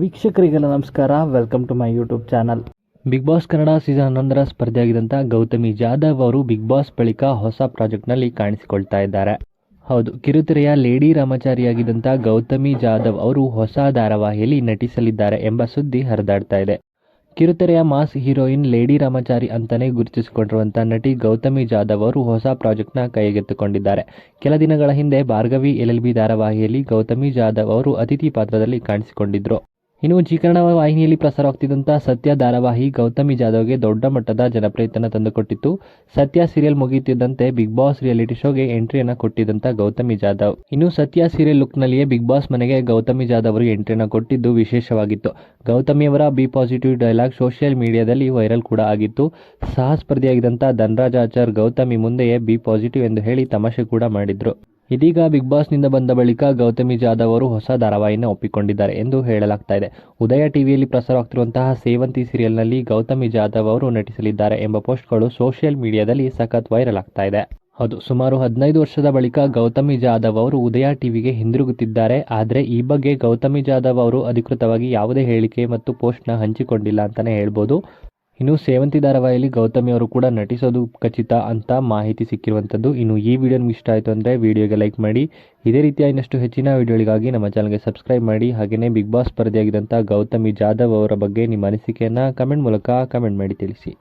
ವೀಕ್ಷಕರಿಗೆಲ್ಲ ನಮಸ್ಕಾರ. Welcome to my YouTube channel Bigg Boss Kannada season ಹನ್ನೊಂದರ ಸ್ಪರ್ಧೆಯಾಗಿದ್ದಂಥ ಗೌತಮಿ ಜಾಧವ್ ಅವರು ಬಿಗ್ ಬಾಸ್ ಬಳಿಕ ಹೊಸ ಪ್ರಾಜೆಕ್ಟ್ನಲ್ಲಿ ಕಾಣಿಸಿಕೊಳ್ತಾ ಇದ್ದಾರೆ. ಹೌದು, ಕಿರುತೆರೆಯ ಲೇಡಿ ರಾಮಚಾರಿಯಾಗಿದ್ದಂಥ ಗೌತಮಿ ಜಾಧವ್ ಅವರು ಹೊಸ ಧಾರಾವಾಹಿಯಲ್ಲಿ ನಟಿಸಲಿದ್ದಾರೆ ಎಂಬ ಸುದ್ದಿ ಹರಿದಾಡ್ತಾ ಇದೆ. ಕಿರುತೆರೆಯ ಮಾಸ್ ಹೀರೋಯಿನ್ ಲೇಡಿ ರಾಮಚಾರಿ ಅಂತಾನೆ ಗುರುತಿಸಿಕೊಂಡಿರುವಂಥ ನಟಿ ಗೌತಮಿ ಜಾಧವ್ ಅವರು ಹೊಸ ಪ್ರಾಜೆಕ್ಟ್ನ ಕೈಗೆತ್ತಿಕೊಂಡಿದ್ದಾರೆ. ಕೆಲ ದಿನಗಳ ಹಿಂದೆ ಭಾರ್ಗವಿ ಎಲ್ ಎಲ್ ಬಿ ಧಾರಾವಾಹಿಯಲ್ಲಿ ಗೌತಮಿ ಜಾಧವ್ ಅವರು ಅತಿಥಿ ಪಾತ್ರದಲ್ಲಿ ಕಾಣಿಸಿಕೊಂಡಿದ್ರು. ಇನ್ನು ಜೀಕರಣ ವಾಹಿನಿಯಲ್ಲಿ ಪ್ರಸಾರವಾಗ್ತಿದ್ದಂಥ ಸತ್ಯ ಧಾರಾವಾಹಿ ಗೌತಮಿ ಜಾಧವ್ಗೆ ದೊಡ್ಡ ಮಟ್ಟದ ಜನಪ್ರಿಯತೆಯನ್ನು ತಂದುಕೊಟ್ಟಿತ್ತು. ಸತ್ಯ ಸೀರಿಯಲ್ ಮುಗಿಯುತ್ತಿದ್ದಂತೆ ಬಿಗ್ ಬಾಸ್ ರಿಯಾಲಿಟಿ ಶೋಗೆ ಎಂಟ್ರಿಯನ್ನು ಕೊಟ್ಟಿದ್ದಂಥ ಗೌತಮಿ ಜಾಧವ್. ಇನ್ನು ಸತ್ಯ ಸೀರಿಯಲ್ ಲುಕ್ನಲ್ಲಿಯೇ ಬಿಗ್ ಬಾಸ್ ಮನೆಗೆ ಗೌತಮಿ ಜಾಧವ್ ಅವರು ಎಂಟ್ರಿಯನ್ನು ಕೊಟ್ಟಿದ್ದು ವಿಶೇಷವಾಗಿತ್ತು. ಗೌತಮಿಯವರ ಬಿ ಪಾಸಿಟಿವ್ ಡೈಲಾಗ್ ಸೋಷಿಯಲ್ ಮೀಡಿಯಾದಲ್ಲಿ ವೈರಲ್ ಕೂಡ ಆಗಿತ್ತು. ಸಹ ಧನರಾಜ್ ಆಚಾರ್ ಗೌತಮಿ ಮುಂದೆಯೇ ಬಿ ಪಾಸಿಟಿವ್ ಎಂದು ಹೇಳಿ ತಮಾಷೆ ಕೂಡ ಮಾಡಿದ್ರು. ಇದೀಗ ಬಿಗ್ ಬಾಸ್ನಿಂದ ಬಂದ ಬಳಿಕ ಗೌತಮಿ ಜಾಧವ್ ಅವರು ಹೊಸ ಧಾರಾವಾಹಿನ ಒಪ್ಪಿಕೊಂಡಿದ್ದಾರೆ ಎಂದು ಹೇಳಲಾಗ್ತಾ ಇದೆ. ಉದಯ ಟಿವಿಯಲ್ಲಿ ಪ್ರಸಾರವಾಗ್ತಿರುವಂತಹ ಸೇವಂತಿ ಸೀರಿಯಲ್ನಲ್ಲಿ ಗೌತಮಿ ಜಾಧವ್ ಅವರು ನಟಿಸಲಿದ್ದಾರೆ ಎಂಬ ಪೋಸ್ಟ್ಗಳು ಸೋಷಿಯಲ್ ಮೀಡಿಯಾದಲ್ಲಿ ಸಖತ್ ವೈರಲ್ ಆಗ್ತಾ ಇದೆ. ಹೌದು, ಸುಮಾರು ಹದಿನೈದು ವರ್ಷದ ಬಳಿಕ ಗೌತಮಿ ಜಾಧವ್ ಅವರು ಉದಯ ಟಿವಿಗೆ ಹಿಂದಿರುಗುತ್ತಿದ್ದಾರೆ. ಆದರೆ ಈ ಬಗ್ಗೆ ಗೌತಮಿ ಜಾಧವ್ ಅವರು ಅಧಿಕೃತವಾಗಿ ಯಾವುದೇ ಹೇಳಿಕೆ ಮತ್ತು ಪೋಸ್ಟ್ನ ಹಂಚಿಕೊಂಡಿಲ್ಲ ಅಂತಲೇ ಹೇಳ್ಬೋದು. ಇನ್ನು ಸೇವಂತಿ ಧಾರಾವಾಹಿಯಲ್ಲಿ ಗೌತಮಿ ಅವರು ಕೂಡ ನಟಿಸೋದು ಖಚಿತ ಅಂತ ಮಾಹಿತಿ ಸಿಕ್ಕಿರುವಂಥದ್ದು. ಇನ್ನು ಈ ವಿಡಿಯೋ ನಿಮ್ಗೆ ಇಷ್ಟ ಆಯಿತು ಅಂದರೆ ವಿಡಿಯೋಗೆ ಲೈಕ್ ಮಾಡಿ. ಇದೇ ರೀತಿಯ ಇನ್ನಷ್ಟು ಹೆಚ್ಚಿನ ವಿಡಿಯೋಗಳಿಗಾಗಿ ನಮ್ಮ ಚಾನಲ್ಗೆ ಸಬ್ಸ್ಕ್ರೈಬ್ ಮಾಡಿ. ಹಾಗೆಯೇ ಬಿಗ್ ಬಾಸ್ ಸ್ಪರ್ಧೆಯಾಗಿದ್ದಂಥ ಗೌತಮಿ ಜಾಧವ್ ಅವರ ಬಗ್ಗೆ ನಿಮ್ಮ ಅನಿಸಿಕೆಯನ್ನು ಕಮೆಂಟ್ ಮೂಲಕ ಕಮೆಂಟ್ ಮಾಡಿ ತಿಳಿಸಿ.